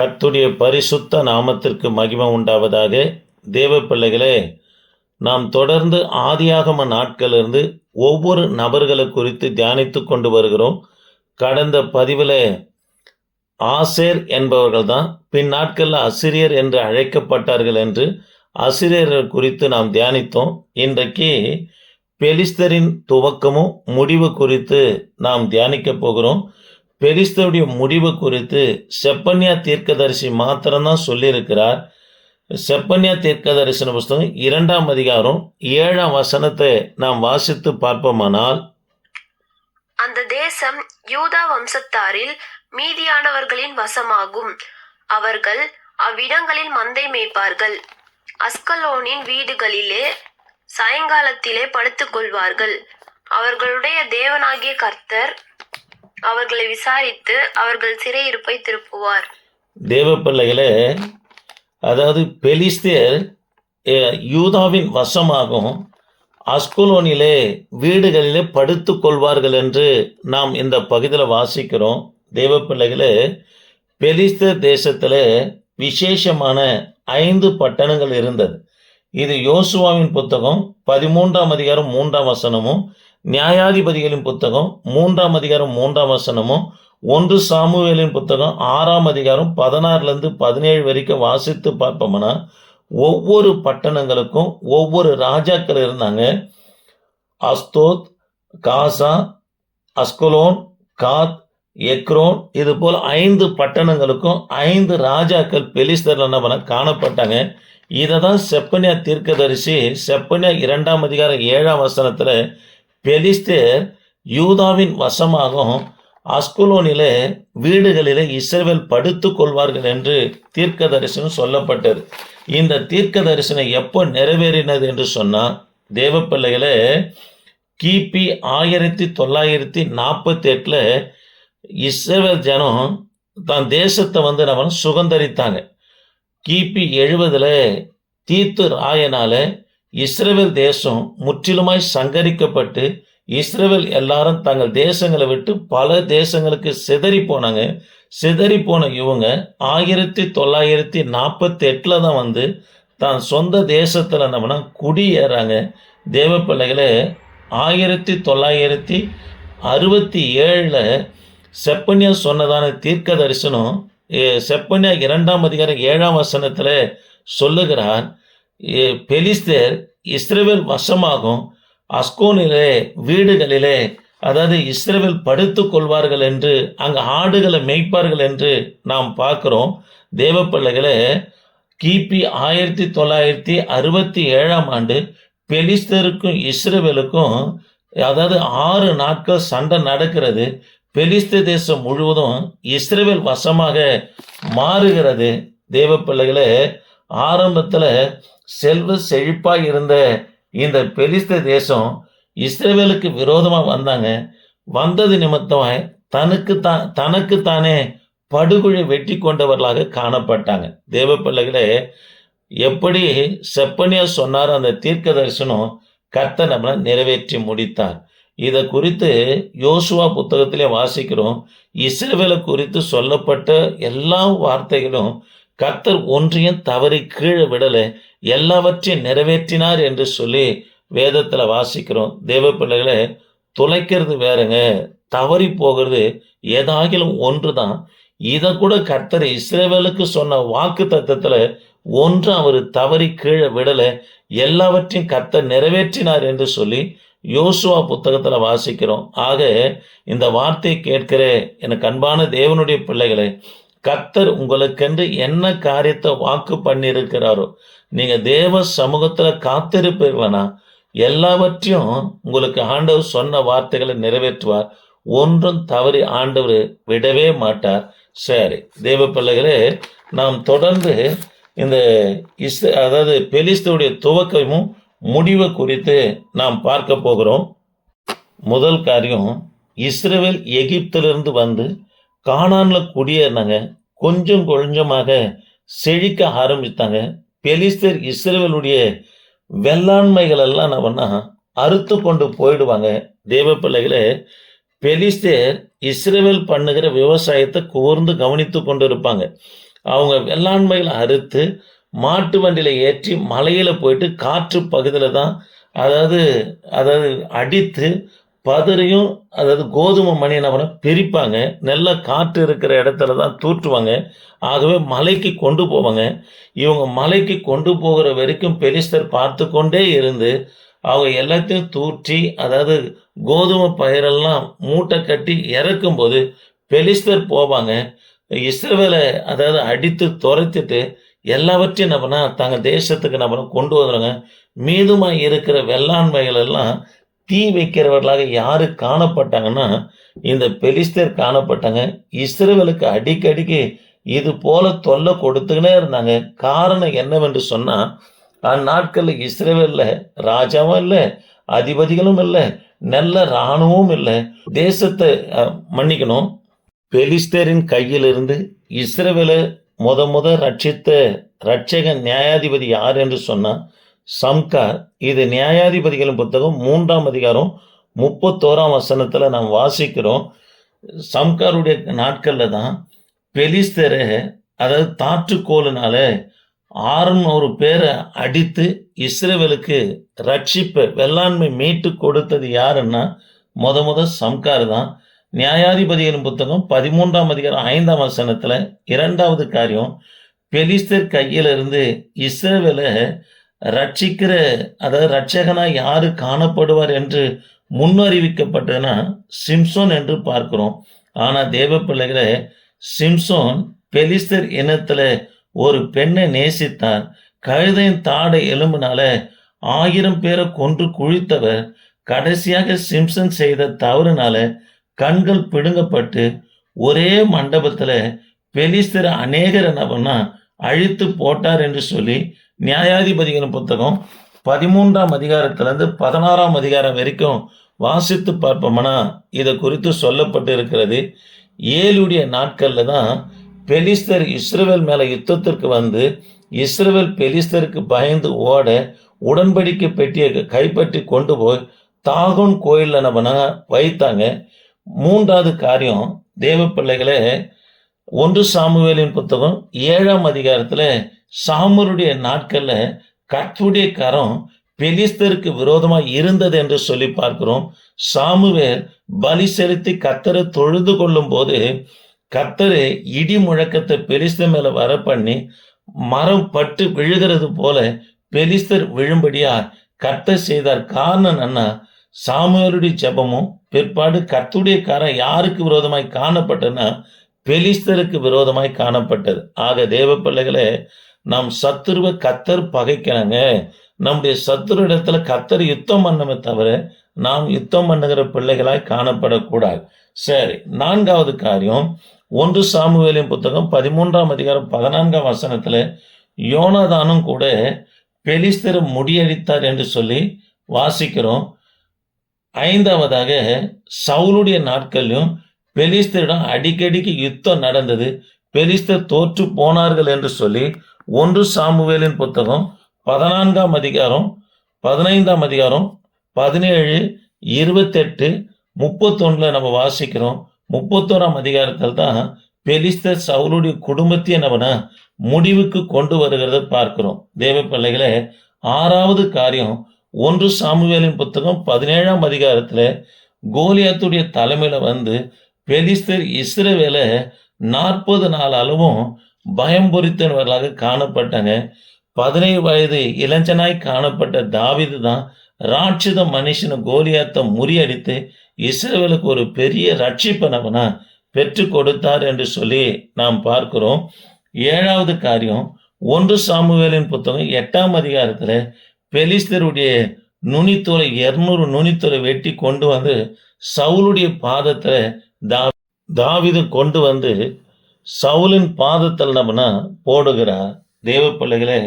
கத்துடைய பரிசுத்த நாமத்திற்கு மகிமை உண்டாவதாக தேவ பிள்ளைகளே நாம் தொடர்ந்து ஆதியாகம நாட்களிலிருந்து ஒவ்வொரு நபர்களை குறித்து தியானித்து கொண்டு வருகிறோம். கடந்த பதிவில் ஆசேர் என்பவர்கள் தான் பின் நாட்களில் அசிரியர் என்று அழைக்கப்பட்டார்கள் என்று அசிரியர்கள் குறித்து நாம் தியானித்தோம். இன்றைக்கு பெலிஸ்தரின் துவக்கமும் முடிவு குறித்து நாம் தியானிக்க போகிறோம். பெலிஸ்தருடைய முடிவு குறித்து செப்பன்யா தீர்க்கதரிசி மாத்திரம்தான் சொல்லியிருக்கிறார். செப்பன்யா தீர்க்கதரிசன புஸ்தகம் இரண்டாம் அதிகாரம் ஏழாம் வசனத்தை நாம் வாசித்து பார்ப்போமானால் அந்த தேசம் யூதா வம்சத்தாரில் மீதியானவர்களின் வசமாகும். அவர்கள் அவ்விடங்களில் மந்தை மேய்ப்பார்கள். அஸ்கலோனின் வீடுகளிலே சாயங்காலத்திலே படுத்துக் கொள்வார்கள் அவர்களுடைய தேவனாகிய கர்த்தர் அவர்களை விசாரித்து அவர்கள் சிறையிருப்பை திருப்புவார். தேவ பிள்ளைகளே அதாவது பெலிஸ்தேர் யூதாவின் வசமாகும் அஸ்குலோனிலே வீடுகளிலே படுத்துக் கொள்வார்கள் என்று நாம் இந்த பகுதியில் வாசிக்கிறோம். தேவ பிள்ளைகளே பெலிஸ்தர் தேசத்தில் விசேஷமான ஐந்து பட்டணங்கள் இருந்தது. இது யோசுவாவின் புத்தகம் பதிமூன்றாம் அதிகாரம் மூன்றாம் வசனமும் நியாயாதிபதிகளின் புத்தகம் மூன்றாம் அதிகாரம் மூன்றாம் வசனமும் ஒன்று சாமுவேலின் புத்தகம் ஆறாம் அதிகாரம் பதினாறுலேருந்து பதினேழு வரைக்கும் வாசித்து பார்ப்போம்னா ஒவ்வொரு பட்டணங்களுக்கும் ஒவ்வொரு ராஜாக்கள் இருந்தாங்க. அஸ்தோத் காசா அஸ்கலோன் காத் எக்ரோன் இது போல் ஐந்து பட்டணங்களுக்கும் ஐந்து ராஜாக்கள் பெலிஸ்தர்ல என்ன பண்ண காணப்பட்டாங்க. இதை தான் செப்பனியா தீர்க்கதரிசி செப்பனியா இரண்டாம் அதிகாரம் ஏழாம் வசனத்தில் பெலிஸ்தேர் யூதாவின் வசமாகவும் அஸ்குலோனிலே வீடுகளிலே இஸ்ரேல் படுத்துக் கொள்வார்கள் என்று தீர்க்க தரிசனம் சொல்லப்பட்டது. இந்த தீர்க்க தரிசனம் எப்போ நிறைவேறினது என்று சொன்னால் தேவ பிள்ளைகளே கிபி ஆயிரத்தி தொள்ளாயிரத்தி நாற்பத்தி எட்டில் இஸ்ரேல் ஜனம் தன் தேசத்தை வந்து நம்ம சுகந்தரித்தாங்க கிபி எழுபதில் தீத்து ராயனால இஸ்ரவேல் தேசம் முற்றிலுமாய் சங்கரிக்கப்பட்டு இஸ்ரவேல் எல்லாரும் தங்கள் தேசங்களை விட்டு பல தேசங்களுக்கு சிதறி போனாங்க. சிதறி போன இவங்க ஆயிரத்தி தொள்ளாயிரத்தி நாற்பத்தி எட்டில் தான் வந்து தான் சொந்த தேசத்தில் என்னம்னா குடியேறாங்க. தேவ பிள்ளைகளே ஆயிரத்தி தொள்ளாயிரத்தி அறுபத்தி ஏழில் செப்பனியா சொன்னதான தீர்க்க தரிசனம் செப்பன்யா செப்பனியா இரண்டாம் அதிகாரம் ஏழாம் வசனத்தில் சொல்லுகிறார். பெலிஸ்தேர் இஸ்ரேவேல் வசமாகும். அஸ்கோனிலே வீடுகளிலே அதாவது இஸ்ரேவேல் படுத்து கொள்வார்கள் என்று அங்கே ஆடுகளை மேய்ப்பார்கள் என்று நாம் பார்க்குறோம். தேவப்பிள்ளைகளை கிபி ஆயிரத்தி தொள்ளாயிரத்தி அறுபத்தி ஏழாம் ஆண்டு பெலிஸ்தருக்கும் இஸ்ரேவேலுக்கும் அதாவது ஆறு நாட்கள் சண்டை நடக்கிறது. பெலிஸ்த தேசம் முழுவதும் இஸ்ரேவேல் வசமாக மாறுகிறது. தேவ பிள்ளைகளே ஆரம்பத்தில் செல்வ செழிப்பாக இருந்த இந்த பெலிஸ்த தேசம் இஸ்ரேவேலுக்கு விரோதமாக வந்தாங்க. வந்தது நிமித்தமாக தனக்கு தான் தனக்கு தானே படுகொழி வெட்டி கொண்டவர்களாக காணப்பட்டாங்க. தேவ பிள்ளைகளே எப்படி செப்பனியா சொன்னார் அந்த தீர்க்க தரிசனம் கர்த்த நம்மளை நிறைவேற்றி முடித்தார். இதை குறித்து யோசுவா புத்தகத்திலே வாசிக்கிறோம். இஸ்ரேவேலை குறித்து சொல்லப்பட்ட எல்லா வார்த்தைகளும் கர்த்தர் ஒன்றையும் தவறி கீழே விடலை. எல்லாவற்றையும் நிறைவேற்றினார் என்று சொல்லி வேதத்தில் வாசிக்கிறோம். தேவ பிள்ளைகளை துளைக்கிறது வேறங்க. தவறி போகிறது ஏதாகிலும் ஒன்று தான் இதை கூட கர்த்தர் இஸ்ரேவேலுக்கு சொன்ன வாக்கு தத்துவத்தில் ஒன்று அவர் தவறி கீழே விடலை. எல்லாவற்றையும் கர்த்தர் நிறைவேற்றினார் என்று சொல்லி யோசுவா புத்தகத்தில் வாசிக்கிறோம். ஆக இந்த வார்த்தையை கேட்கிற எனக்கு அன்பான தேவனுடைய பிள்ளைகளை கத்தர் உங்களுக்கென்று என்ன காரியத்தை வாக்கு பண்ணியிருக்கிறாரோ நீங்க தேவ சமூகத்துல காத்திருப்பீர்களா எல்லாவற்றையும் உங்களுக்கு ஆண்டவர் சொன்ன வார்த்தைகளை நிறைவேற்றுவார். ஒன்றும் தவறி ஆண்டவர் விடவே மாட்டார். சரி தேவ பிள்ளைகளே நாம் தொடர்ந்து இந்த இஸ் அதாவது பெலிஸ்துடைய துவக்கமும் முடிவு குறித்து நாம் பார்க்க போகிறோம். முதல் காரியம் இஸ்ரேல் எகிப்திலிருந்து வந்து காணானில் குடியேறினாங்க கொஞ்சம் கொஞ்சமாக செழிக்க ஆரம்பித்தாங்க. பெலிஸ்தர் இஸ்ரேவலுடைய வெள்ளாண்மைகள் எல்லாம் என்ன பண்ணா அறுத்து கொண்டு போயிடுவாங்க. தேவ பிள்ளைகளே பெலிஸ்தேர் இஸ்ரேவேல் பண்ணுகிற விவசாயத்தை கூர்ந்து கவனித்து கொண்டு இருப்பாங்க அவங்க வெள்ளாண்மைகளை அறுத்து மாட்டு வண்டியில் ஏற்றி மலையில் போயிட்டு காற்று பகுதியில் தான் அதாவது அதாவது அடித்து பதறியும் அதாவது கோதுமை மணி என்ன பண்ண பிரிப்பாங்க. நல்ல காற்று இருக்கிற இடத்துல தான் தூற்றுவாங்க. ஆகவே மலைக்கு கொண்டு போவாங்க. இவங்க மலைக்கு கொண்டு போகிற வரைக்கும் பெலிஸ்தர் பார்த்து கொண்டே இருந்து அவங்க எல்லாத்தையும் தூற்றி அதாவது கோதுமை பயிரெல்லாம் மூட்டை கட்டி இறக்கும்போது பெலிஸ்தர் போவாங்க. இஸ்ரவேலை அதாவது அடித்து துரத்திட்டு எல்லாவற்றையும் என்ன பண்ணால் தங்கள் தேசத்துக்கு என்ன பண்ண கொண்டு வந்துடுங்க மீதுமாக இருக்கிற வெள்ளாண்மைகள் எல்லாம் தீ வைக்கிறவர்களாக யாரு காணப்பட்டாங்கன்னா இந்த பெலிஸ்தர் காணப்பட்டாங்க. இஸ்ரவேலுக்கு அடிக்கடிக்கு இது போல தொல்லை கொடுத்துக்கினே இருந்தாங்க. காரணம் என்னவென்று சொன்னால் அந்நாட்களில் இஸ்ரேவலில் ராஜாவும் இல்லை அதிபதிகளும் இல்லை நல்ல இராணுவமும் இல்லை. தேசத்தை மன்னிக்கணும். பெலிஸ்தரின் கையிலிருந்து இஸ்ரவேலை முத முத ரட்சித்த ரட்சக நியாயாதிபதி யார் என்று சொன்னால் சம்கார் இது நியாயாதிபதிகளின் புத்தகம் மூன்றாம் அதிகாரம் முப்பத்தோராம் வசனத்தில் நாம் வாசிக்கிறோம். சம்காருடைய நாட்களில் தான் பெலிஸ்தரை அதாவது தாற்றுக்கோளினால ஆறுநூறு பேரை அடித்து இஸ்ரேவேலுக்கு ரட்சிப்பை வெள்ளாண்மை மீட்டு கொடுத்தது யாருன்னா முத முத சம்கார் தான். நியாயாதிபதிகளின் புத்தகம் பதிமூன்றாம் அதிகாரம் ஐந்தாம் வசனத்தில் இரண்டாவது காரியம் பெலிஸ்தர் கையிலிருந்து இஸ்ரேவேலை ரட்சிக்கிற அதாவது ரட்சகனா யாரு காணப்படுவார் என்று முன்னறிவிக்கப்பட்டதுன்னா சிம்சோன் என்று பார்க்கிறோம். ஆனா தேவ பிள்ளைகளை சிம்சோன் பெலிஸ்தர் இனத்துல ஒரு பெண்ணை நேசித்தார். கழுதையின் தாடை எலும்புனால ஆயிரம் பேரை கொன்று குழித்தவர். கடைசியாக சிம்சன் செய்த தவறுனால கண்கள் பிடுங்கப்பட்டு ஒரே மண்டபத்துல பெலிஸ்தர் அநேகர் என்ன பண்ணா அழித்து போட்டார் என்று சொல்லி நியாயாதிபதிகளின் புத்தகம் பதிமூன்றாம் அதிகாரத்திலிருந்து பதினாறாம் அதிகாரம் வரைக்கும் வாசித்து பார்ப்போம்னா? இதை குறித்து சொல்லப்பட்டு இருக்கிறது ஏழுடைய நாட்களில் தான் பெலிஸ்தர் இஸ்ரேல் மேலே யுத்தத்திற்கு வந்து இஸ்ரேல் பெலிஸ்தருக்கு பயந்து ஓட உடன்படிக்கை பெட்டியை கைப்பற்றி கொண்டு போய் தாகோன் கோயிலில் நம்ம வைத்தாங்க. மூன்றாவது காரியம் தேவ பிள்ளைகளை ஒன்று சாமுவேலின் புத்தகம் ஏழாம் அதிகாரத்துல சாமருடைய நாட்கள்ல கர்த்தருடைய கரம் பெலிஸ்தருக்கு விரோதமாக இருந்தது என்று சொல்லி பார்க்கிறோம். சாமுவேல் பலி செலுத்தி கத்தரை தொழுது கொள்ளும் போது கத்தரு இடி முழக்கத்தை பெலிஸ்தர் மேல வர பண்ணி மரம் பட்டு விழுகிறது போல பெலிஸ்தர் விழும்படியா கர்த்தர் செய்தார். காரணம் என்ன சாமுவேலுடைய ஜெபமும் பிற்பாடு கத்துடைய காரம் யாருக்கு விரோதமாய் காணப்பட்டதுன்னா பெலிஸ்தருக்கு விரோதமாய் காணப்பட்டது. ஆக தேவ பிள்ளைகளே நாம் சத்துருவை கத்தர் பகைக்கிறாங்க நம்முடைய சத்துரு இடத்துல கத்தர் யுத்தம் பண்ணமே தவிர நாம் யுத்தம் பண்ணுகிற பிள்ளைகளாய் காணப்படக்கூடாது. சரி நான்காவது காரியம். ஒன்று சாமுவேலின் புத்தகம் பதிமூன்றாம் அதிகாரம் பதினான்காம் வசனத்துல யோனாதானும் கூட பெலிஸ்தர் முடியடித்தார் என்று சொல்லி வாசிக்கிறோம். ஐந்தாவதாக சவுலுடைய நாட்களிலும் பெலிஸ்தரிடம் அடிக்கடிக்கு யுத்தம் நடந்தது. பெலிஸ்தர் தோற்று போனார்கள் என்று சொல்லி ஒன்று சாமுவேலின் புத்தகம் பதினான்காம் அதிகாரம் பதினைந்தாம் அதிகாரம் பதினேழு இருபத்தெட்டு முப்பத்தொன்னில் நம்ம வாசிக்கிறோம். முப்பத்தோராம் அதிகாரத்தில் தான் பெலிஸ்தர் சவுலுடைய குடும்பத்தை நம்ம முடிவுக்கு கொண்டு வருகிறத பார்க்கிறோம். தேவ பிள்ளைகளே ஆறாவது காரியம் ஒன்று சாமுவேலின் புத்தகம் பதினேழாம் அதிகாரத்தில் கோலியாத்துடைய தலைமையில் வந்து பெலிஸ்தர் இஸ்ரேவேலை நாற்பது நாள் அளவும் பயம் பொறித்தவர்களாக காணப்பட்டாங்க. பதினேழு வயது இளைஞனாய் காணப்பட்ட தாவிது தான் ராட்சித மனுஷன கோலியாத்தை முறியடித்து இஸ்ரேவேலுக்கு ஒரு பெரிய ரட்சிப்பனவனா பெற்று கொடுத்தார் என்று சொல்லி நாம் பார்க்கிறோம். ஏழாவது காரியம் ஒன்று சாமுவேலின் புத்தகம் எட்டாம் அதிகாரத்தில் பெலிஸ்தருடைய நுனித்துறை இரநூறு நுனித்துறை வெட்டி கொண்டு வந்து சவுளுடைய பாதத்தில் தா தாவிது கொண்டு வந்து சவுலின் பாதத்தில் நம்மனா போடுகிறார் தேவ பிள்ளைகளே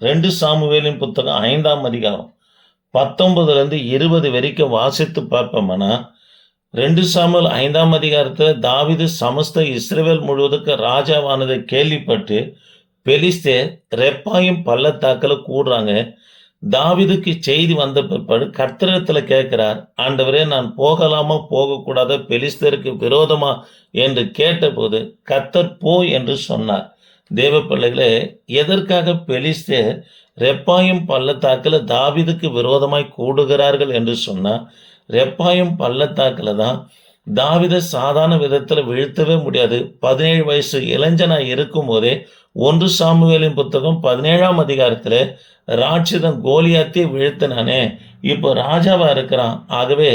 ரெண்டு சாமுவேலின் புத்தகம் ஐந்தாம் அதிகாரம் பத்தொன்பதுலேருந்து இருபது வரைக்கும் வாசித்து பார்ப்போம்னா? ரெண்டு சாமுவல் ஐந்தாம் அதிகாரத்தில் தாவிது சமஸ்த இஸ்ரேல் முழுவதுக்கு ராஜாவானதை கேள்விப்பட்டு பெலிஸ்தே ரெப்பாயும் பள்ளத்தாக்கில் கூடுறாங்க. தாவிதுக்கு செய்தி வந்த பிற்பாடு கர்த்தரத்துல கேட்கிறார் ஆண்டவரே நான் போகலாமா போகக்கூடாத பெலிஸ்தருக்கு விரோதமா? என்று கேட்டபோது கர்த்தர் போ என்று சொன்னார். தேவ பிள்ளைகளே எதற்காக பெலிஸ்தேர் ரெப்பாயும் பள்ளத்தாக்கில் தாவிதுக்கு விரோதமாய் கூடுகிறார்கள் என்று சொன்னால் ரெப்பாயும் பள்ளத்தாக்கில் தான் தாவித சாதாரண விதத்தில் வீழ்த்தவே முடியாது. பதினேழு வயசு இளைஞனாக இருக்கும் போதே ஒன்று சாமுவேலின் புத்தகம் பதினேழாம் அதிகாரத்தில் ராட்சிதம் கோலியாத்தே வீழ்த்தினானே இப்போ ராஜாவாக இருக்கிறான். ஆகவே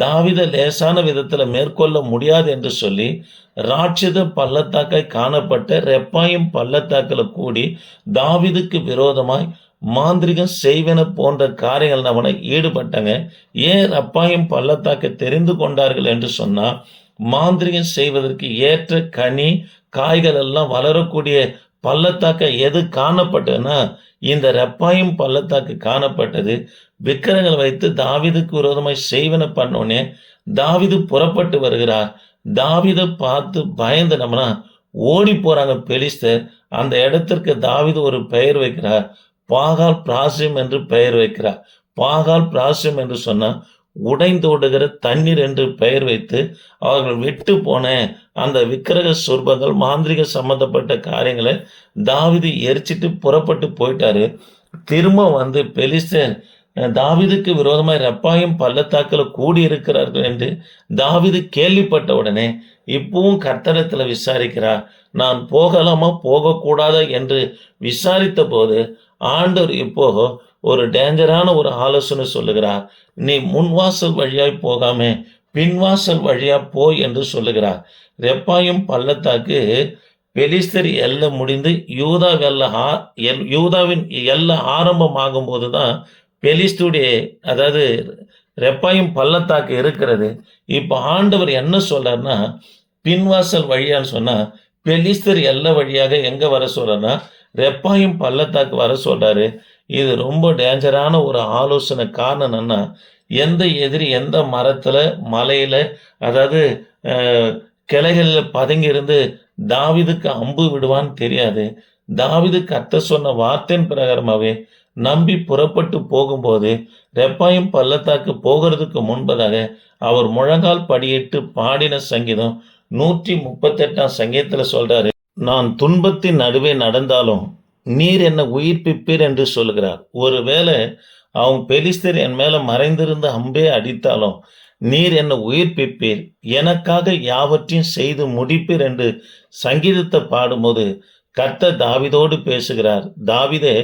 தாவித லேசான விதத்தில் மேற்கொள்ள முடியாது என்று சொல்லி ராட்சித பள்ளத்தாக்காய் காணப்பட்ட ரெப்பாயும் பள்ளத்தாக்கில் கூடி தாவிதுக்கு விரோதமாய் மாந்திரிகம் செய்வன போன்ற காரியங்கள் அவனை ஈடுபட்டாங்க. ஏன் அப்பாயும் பள்ளத்தாக்கை தெரிந்து கொண்டார்கள் என்று சொன்னால் மாந்திரிகம் செய்வதற்கு ஏற்ற கனி காய்கள் எல்லாம் வளரக்கூடிய பள்ளத்தாக்க எது காணப்பட்டதுன்னா இந்த ரெப்பாயும் பள்ளத்தாக்கு காணப்பட்டது. விக்கிரங்கள் வைத்து தாவிதுக்கு விரோதமாய் செய்வன பண்ணோன்னே தாவிது புறப்பட்டு வருகிறார். தாவிதை பார்த்து பயந்தனம்னா ஓடி போறாங்க பெலிஸ்தர். அந்த இடத்திற்கு தாவிது ஒரு பெயர் வைக்கிறார். பாகால் பிராசியம் என்று பெயர் வைக்கிறார். பாகால் பிராசியம் என்று சொன்னால் உடைந்து ஓடுகிற தண்ணீர் என்று பெயர் வைத்து அவர்கள் விட்டு போன அந்த விக்கிரக சொர்பங்கள் மாந்திரிக சம்பந்தப்பட்ட காரியங்களை தாவிது எரிச்சிட்டு புறப்பட்டு போயிட்டாரு. திரும்ப வந்து பெலிஸ்தேன் தாவிதுக்கு விரோதமாய் ரெப்பாயும் பள்ளத்தாக்கில் கூடி இருக்கிறார்கள் என்று தாவிது கேள்விப்பட்ட உடனே இப்பவும் கர்த்தரத்தில் விசாரிக்கிறார். நான் போகலாமா? போகக்கூடாதா? என்று விசாரித்த போது ஆண்டவர் இப்போ ஒரு டேஞ்சரான ஒரு ஆலோசனை சொல்லுகிறார். நீ முன்வாசல் வழியாய் போகாம பின்வாசல் வழியா போ என்று சொல்லுகிறார். ரெப்பாயும் பள்ளத்தாக்கு பெலிஸ்தர் எல்லை முடிந்து யூதா வெல்ல ஆ- எல்- யூதாவின் எல்லை ஆரம்பமாகும் போது தான் பெலிஸ்துடைய அதாவது ரெப்பாயும் பள்ளத்தாக்கு இருக்கிறது. இப்போ ஆண்டவர் என்ன சொல்றாருன்னா பின்வாசல் வழியான்னு சொன்னால் பெலிஸ்தர் எல்லை வழியாக எங்கே வர சொல்கிறன்னா ரெப்பாயும் பள்ளத்தாக்கு வர சொல்கிறாரு இது ரொம்ப டேஞ்சரான ஒரு ஆலோசனை காரணம் என்னன்னா எந்த எதிரி எந்த மரத்தில் மலையில் அதாவது கிளைகளில் பதுங்கி இருந்து தாவிதுக்கு அம்பு விடுவான்னு தெரியாது. தாவிது கத்த சொன்ன வார்த்தையின் பிரகாரமாகவே நம்பி புறப்பட்டு போகும்போது ரெப்பாயும் பள்ளத்தாக்கு போகிறதுக்கு முன்பதாக அவர் முழங்கால் படியிட்டு பாடின சங்கீதம் நூற்றி முப்பத்தெட்டாம் சங்கீதத்தில் சொல்கிறாரு நான் துன்பத்தின் நடுவே நடந்தாலும் நீர் என்னை உயிர்ப்பிப்பீர் என்று சொல்கிறார் ஒருவேளை அவன் பெலிஸ்தர் என் மேல மறைந்திருந்த அம்பே அடித்தாலும் நீர் என்னை உயிர்ப்பிப்பீர். எனக்காக யாவற்றையும் செய்து முடிப்பீர் என்று சங்கீதத்தை பாடும்போது கர்த்த தாவிதோடு பேசுகிறார். தாவிதே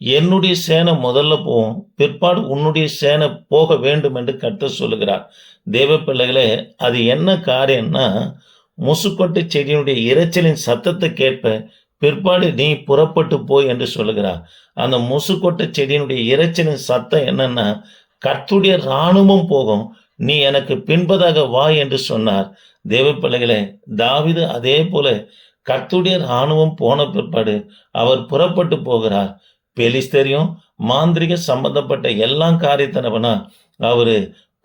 என்னுடைய சேனை முதல்ல போகும் பிற்பாடு உன்னுடைய சேனை போக வேண்டும் என்று கர்த்த சொல்லுகிறார். தேவ பிள்ளைகளே அது என்ன காரியம்னா முசுக்கொட்டை செடியினுடைய இரைச்சலின் சத்தத்தை கேட்ப பிற்பாடு நீ புறப்பட்டு போய் என்று சொல்லுகிறார். அந்த முசுக்கொட்டை செடியினுடைய இரைச்சலின் சத்தம் என்னன்னா கர்த்துடைய இராணுவம் போகும். நீ எனக்கு பின்பதாக வா என்று சொன்னார். தேவ பிள்ளைகளே தாவிது அதே போல கர்த்துடைய இராணுவம் போன பிற்பாடு அவர் புறப்பட்டு போகிறார். பெலிஸ்தரியும் மாந்திரிக சம்பந்தப்பட்ட எல்லா காரியத்தினவனா அவரு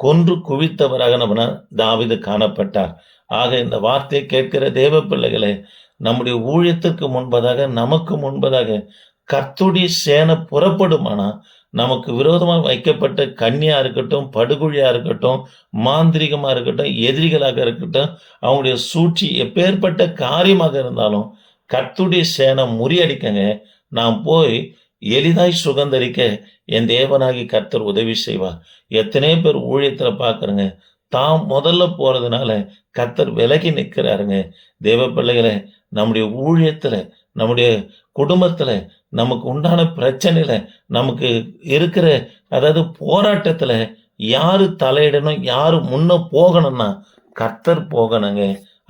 கொன்று குவித்தவராக நபனா தாவிது காணப்பட்டார். ஆக இந்த வார்த்தையை கேட்கிற தேவ பிள்ளைகளே நம்முடைய ஊழியத்திற்கு முன்பதாக நமக்கு முன்பதாக கர்த்துடைய சேனை புறப்படுமானா? நமக்கு விரோதமாக வைக்கப்பட்ட கன்னியாக இருக்கட்டும் படுகொழியாக இருக்கட்டும் மாந்திரிகமாக இருக்கட்டும் எதிரிகளாக இருக்கட்டும் அவங்களுடைய சூழ்ச்சி எப்பேற்பட்ட காரியமாக இருந்தாலும் கர்த்துடைய சேனை முறியடிக்கங்க. நாம் போய் எளிதாய் சுகந்தரிக்க என் தேவனாகி கர்த்தர் உதவி செய்வார். எத்தனை பேர் ஊழியத்தில் பார்க்குறங்க. தாம் முதல்ல போகிறதுனால கத்தர் விலகி நிற்கிறாருங்க. தேவ பிள்ளைகளை நம்முடைய ஊழியத்தில் நம்முடைய குடும்பத்தில் நமக்கு உண்டான பிரச்சனையில் நமக்கு இருக்கிற அதாவது போராட்டத்தில் யார் தலையிடணும் யார் முன்ன போகணும்னா கர்த்தர் போகணுங்க.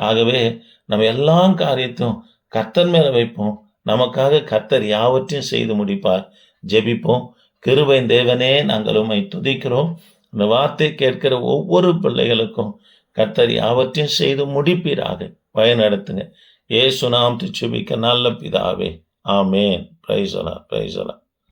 ஆகவே நம்ம எல்லா காரியத்தையும் கர்த்தர் மேலே வைப்போம். நமக்காக கர்த்தர் யாவற்றையும் செய்து முடிப்பார். ஜெபிப்போம். கிருபை தேவனே நாங்கள் உண்மை துதிக்கிறோம். இந்த வார்த்தை கேட்கிற ஒவ்வொரு பிள்ளைகளுக்கும் கர்த்தர் யாவற்றையும் செய்து முடிப்பீராக. பயனடுத்துங்க. ஏ சுனாம் திச்சுபிக்க நல்ல பிதாவே. ஆமேன். பிரைசலா பிரைசலா